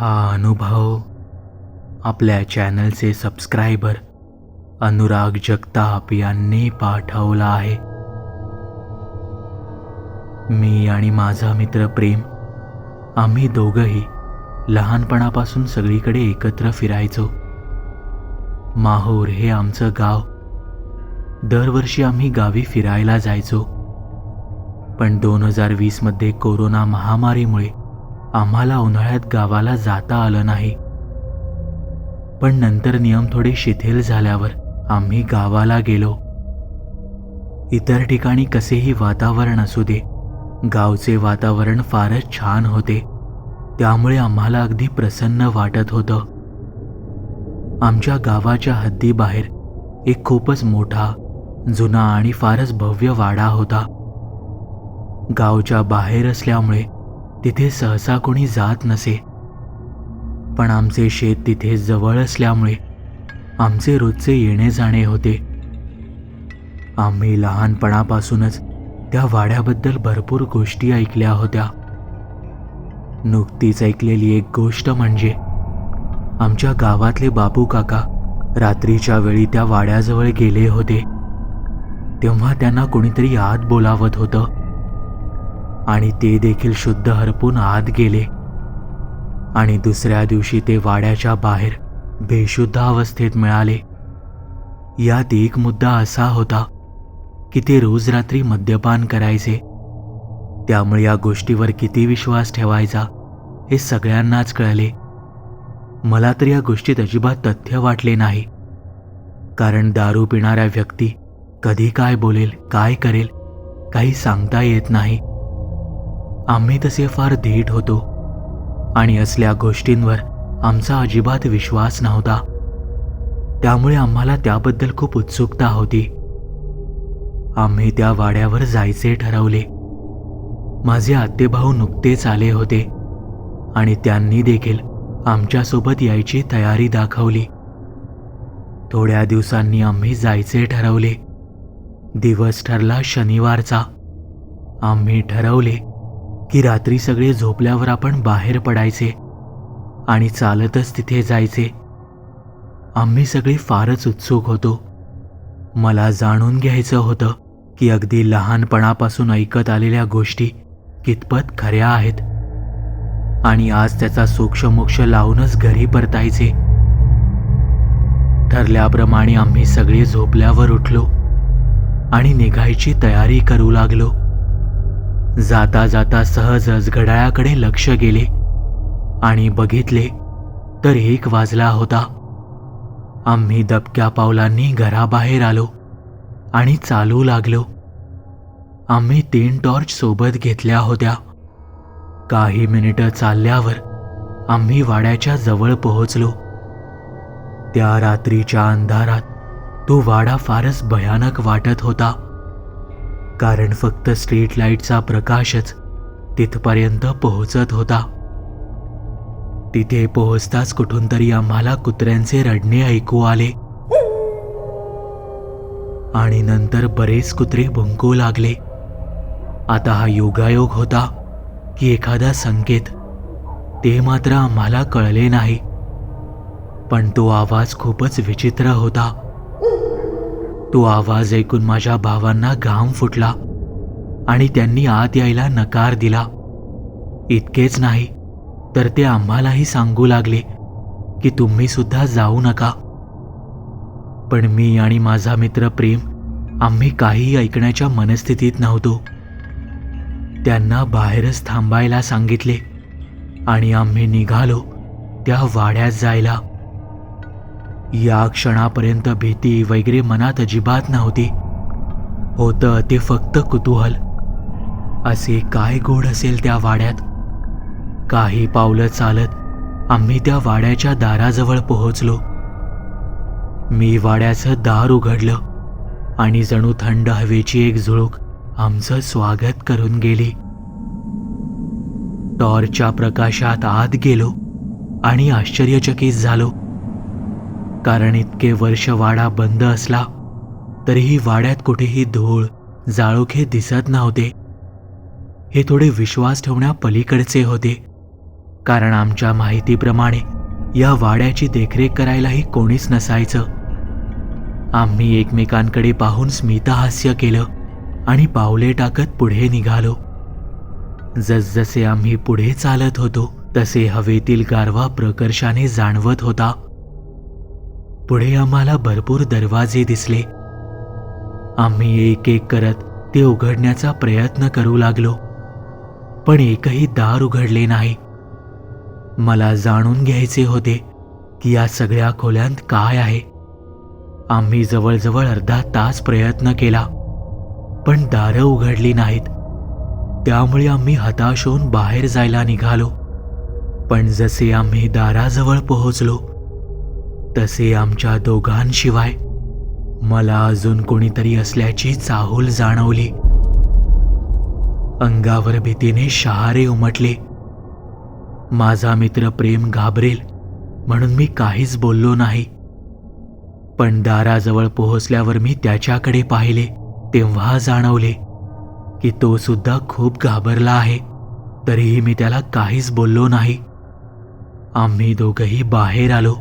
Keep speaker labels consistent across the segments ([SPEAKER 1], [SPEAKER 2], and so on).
[SPEAKER 1] हा अनुभव आपल्या चॅनलचे सबस्क्रायबर अनुराग जगताप यांनी पाठवला आहे. मी आणि माझा मित्र प्रेम आम्ही दोघंही लहानपणापासून सगळीकडे एकत्र फिरायचो. माहूर हे आमचं गाव. दरवर्षी आम्ही गावी फिरायला जायचो. पण दोन हजार वीसमध्ये कोरोना महामारीमुळे आम्हाला उन्हाळ्यात गावाला जाता आलं नाही. पण नंतर नियम थोडे शिथिल झाल्यावर आम्ही गावाला गेलो. इतर ठिकाणी कसेही वातावरण असू दे गावचे वातावरण फारच छान होते. त्यामुळे आम्हाला अगदी प्रसन्न वाटत होतं. आमच्या गावाच्या हद्दीबाहेर एक खूपच मोठा जुना आणि फारच भव्य वाडा होता. गावच्या बाहेर असल्यामुळे तिथे सहसा कोणी जात नसे. पण आमचे शेत तिथे जवळ असल्यामुळे आमचे रोजचे येणे जाणे होते. आम्ही लहानपणापासूनच त्या वाड्याबद्दल भरपूर गोष्टी ऐकल्या होत्या. नुकतीच ऐकलेली एक गोष्ट म्हणजे आमच्या गावातले बापू काका रात्रीच्या वेळी त्या वाड्याजवळ गेले होते. तेव्हा त्यांना कोणीतरी आत बोलावत होतं. आणि ते देखील शुद्ध हरपून आत गेले. आणि दुसऱ्या दिवशी ते वाड्याच्या बाहेर बेशुद्ध अवस्थेत मिळाले. यात एक मुद्दा असा होता की ते रोज रात्री मद्यपान करायचे. त्यामुळे या गोष्टीवर किती विश्वास ठेवायचा हे सगळ्यांनाच कळले. मला तर या गोष्टीत अजिबात तथ्य वाटले नाही. कारण दारू पिणाऱ्या व्यक्ती कधी काय बोलेल काय करेल काही सांगता येत नाही. आम्ही तसे फार धीट होतो. आणि असल्या गोष्टींवर आमचा अजिबात विश्वास नव्हता. त्यामुळे आम्हाला त्याबद्दल खूप उत्सुकता होती. आम्ही त्या वाड्यावर जायचे ठरवले. माझे आत्तेभाऊ नुकतेच आले होते. आणि त्यांनी देखील आमच्यासोबत यायची तयारी दाखवली. थोड्या दिवसांनी आम्ही जायचे ठरवले. दिवस ठरला शनिवारचा. आम्ही ठरवले की रात्री सगळे झोपल्यावर आपण बाहेर पडायचे आणि चालतच तिथे जायचे. आम्ही सगळे फारच उत्सुक होतो. मला जाणून घ्यायचं होतं की अगदी लहानपणापासून ऐकत आलेल्या गोष्टी कितपत खऱ्या आहेत. आणि आज त्याचा सूक्ष्मोक्ष लावूनच घरी परतायचे. ठरल्याप्रमाणे आम्ही सगळे झोपल्यावर उठलो आणि निघायची तयारी करू लागलो. जाता जाता सहजच घड्याळाकडे लक्ष गेले आणि बघितले तर एक वाजला होता. आम्ही दबक्या पावलांनी घराबाहेर आलो आणि चालू लागलो. आम्ही तीन टॉर्च सोबत घेतल्या होत्या. काही मिनिटं चालल्यावर आम्ही वाड्याच्या जवळ पोहोचलो. त्या रात्रीच्या अंधारात तो वाडा फारच भयानक वाटत होता. कारण फक्त स्ट्रीट लाईटचा प्रकाशच तिथपर्यंत पोहोचत होता. तिथे पोहोचताच कुठून तरी आम्हाला कुत्र्यांचे रडणे ऐकू आले. आणि नंतर बरेच कुत्रे भुंकू लागले. आता हा योगायोग होता की एखादा संकेत. ते मात्र आम्हाला कळले नाही. पण तो आवाज खूपच विचित्र होता. तो आवाज ऐकून माझ्या भावांना घाम फुटला आणि त्यांनी आत यायला नकार दिला. इतकेच नाही तर ते आम्हालाही सांगू लागले की तुम्ही सुद्धा जाऊ नका. पण मी आणि माझा मित्र प्रेम आम्ही काही ऐकण्याच्या मनस्थितीत नव्हतो. त्यांना बाहेरच थांबायला सांगितले आणि आम्ही निघालो त्या वाड्यात जायला. या क्षणापर्यंत भीती वगैरे मनात अजिबात नव्हती. होतं ते फक्त कुतूहल. असे काय गोड असेल त्या वाड्यात? काही पावलं चालत आम्ही त्या वाड्याच्या दाराजवळ पोहोचलो. मी वाड्याचं दार उघडलं आणि जणू थंड हवेची एक झुळूक आमचं स्वागत करून गेली. टॉर्चच्या प्रकाशात आत गेलो आणि आश्चर्यचकित झालो. कारण इतके वर्ष वाडा बंद असला तरीही वाड्यात कुठेही धूळ जाळोखे दिसत नव्हते. हे थोडे विश्वास ठेवण्यापलीकडचे होते. कारण आमच्या माहितीप्रमाणे या वाड्याची देखरेख करायलाही कोणीच नसायचं. आम्ही एकमेकांकडे पाहून स्मितहास्य केलं आणि पावले टाकत पुढे निघालो. जसजसे आम्ही पुढे चालत होतो तसे हवेतील गारवा प्रकर्षाने जाणवत होता. पुढे आम्हाला भरपूर दरवाजे दिसले. आम्ही एक एक करत ते उघडण्याचा प्रयत्न करू लागलो पण एकही दार उघडले नाही. मला जाणून घ्यायचे होते की या सगळ्या खोल्यांत काय आहे. आम्ही जवळजवळ अर्धा तास प्रयत्न केला पण दारं उघडली नाहीत. त्यामुळे आम्ही हताश होऊन बाहेर जायला निघालो. पण जसे आम्ही दाराजवळ पोहोचलो तसे आमच्या दोघांशिवाय मला अजून कोणीतरी असल्याची चाहूल जाणवली. अंगावर भीतीने शहारे उमटले. माझा मित्र प्रेम घाबरेल म्हणून मी काहीच बोललो नाही. पण दाराजवळ पोहोचल्यावर मी त्याच्याकडे पाहिले तेव्हा जाणवले की तो सुद्धा खूप घाबरला आहे. तरीही मी त्याला काहीच बोललो नाही. आम्ही दोघंही बाहेर आलो.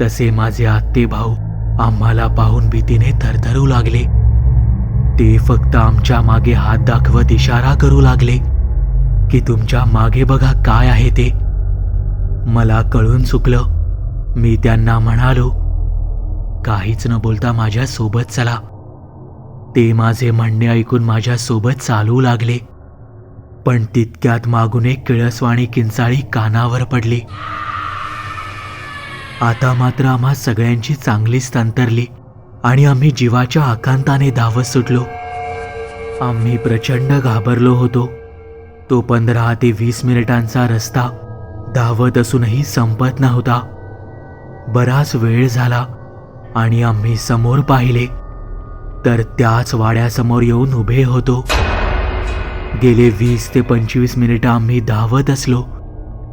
[SPEAKER 1] तसे माझे आत्ते भाऊ आम्हाला पाहून भीतीने थरथरू लागले. ते फक्त आमच्या मागे हात दाखवत इशारा करू लागले की तुमच्या मागे बघा काय आहे ते. मला कळून चुकलं. मी त्यांना म्हणालो काहीच न बोलता माझ्या सोबत चला. ते माझे म्हणणे ऐकून माझ्या सोबत चालू लागले. पण तितक्यात मागून एक किळसवाणी किंचाळी कानावर पडली. आता मात्र आम्हा सगळ्यांची चांगलीच तंतरली आणि आम्ही जीवाच्या आकांताने धावत सुटलो. आम्ही प्रचंड घाबरलो होतो. तो पंधरा ते वीस मिनिटांचा रस्ता धावत असूनही संपत नव्हता. बराच वेळ झाला आणि आम्ही समोर पाहिले. तर त्याच वाड्यासमोर येऊन उभे होतो. गेले वीस ते पंचवीस मिनिटं आम्ही धावत असलो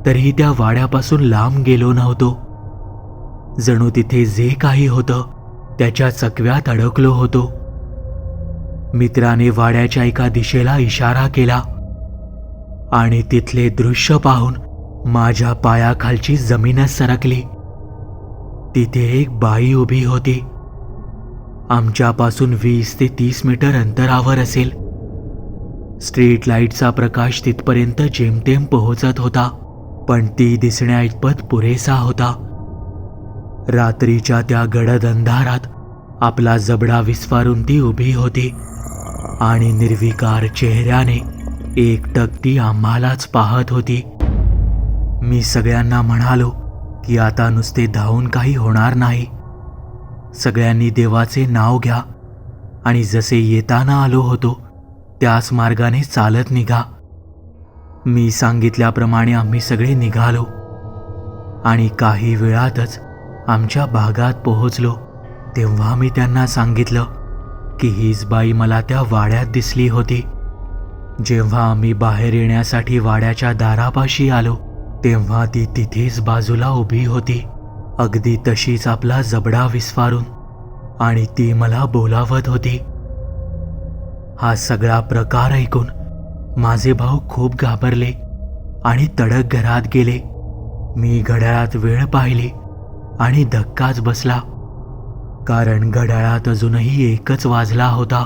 [SPEAKER 1] तरीही त्या वाड्यापासून लांब गेलो नव्हतो. जणू तिथे जे काही होतं त्याच्या चकव्यात अडकलो होतो. मित्राने वाड्याच्या एका दिशेला इशारा केला आणि तिथले दृश्य पाहून माझ्या पायाखालची जमीनच सरकली. तिथे एक बाई उभी होती. आमच्यापासून वीस ते तीस मीटर अंतरावर असेल. स्ट्रीट लाईटचा प्रकाश तिथपर्यंत जेमतेम पोहोचत होता पण ती दिसण्या इतपत पुरेसा होता. रात्रीच्या त्या गडद अंधारात आपला जबडा विस्फारून ती उभी होती आणि निर्विकार चेहऱ्याने एकटक ती आम्हालाच पाहत होती. मी सगळ्यांना म्हणालो की आता नुसते धावून काही होणार नाही. सगळ्यांनी देवाचे नाव घ्या आणि जसे येताना आलो होतो त्याच मार्गाने चालत निघा. मी सांगितल्याप्रमाणे आम्ही सगळे निघालो आणि काही वेळातच आमच्या भागात पोहोचलो. तेव्हा मी त्यांना सांगितलं की हीच बाई मला त्या वाड्यात दिसली होती. जेव्हा आम्ही बाहेर येण्यासाठी वाड्याच्या दारापाशी आलो तेव्हा ती तिथेच बाजूला उभी होती. अगदी तशीच आपला जबडा विस्फारून आणि ती मला बोलावत होती. हा सगळा प्रकार ऐकून माझे भाऊ खूप घाबरले आणि तडक घरात गेले. मी घड्याळात वेळ पाहिली. आणि धक्काच बसला. कारण घड्याळात अजूनही एकच वाजला होता.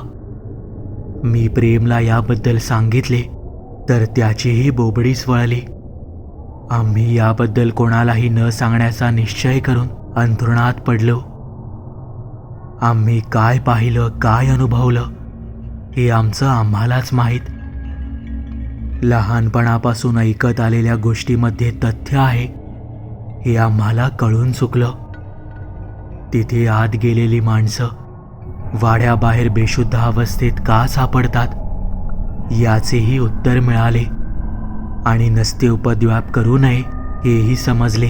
[SPEAKER 1] मी प्रेमला याबद्दल सांगितले तर त्याचीही बोबडीच वळली आम्ही याबद्दल कोणालाही न सांगण्याचा निश्चय करून अंथरुणात पडलो. आम्ही काय पाहिलं काय अनुभवलं हे आमचं आम्हालाच माहीत. लहानपणापासून ऐकत आलेल्या गोष्टीमध्ये तथ्य आहे हे आम्हाला कळून चुकलं. तिथे आत गेलेली माणसं वाड्याबाहेर बेशुद्ध अवस्थेत का सापडतात याचेही उत्तर मिळाले आणि नसते उपद्व्याप करू नये हेही समजले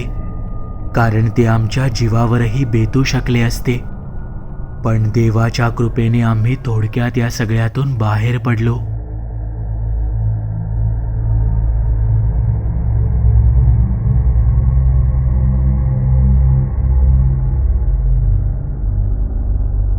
[SPEAKER 1] कारण ते आमच्या जीवावरही बेतू शकले असते. पण देवाच्या कृपेने आम्ही थोडक्यात या सगळ्यातून बाहेर पडलो.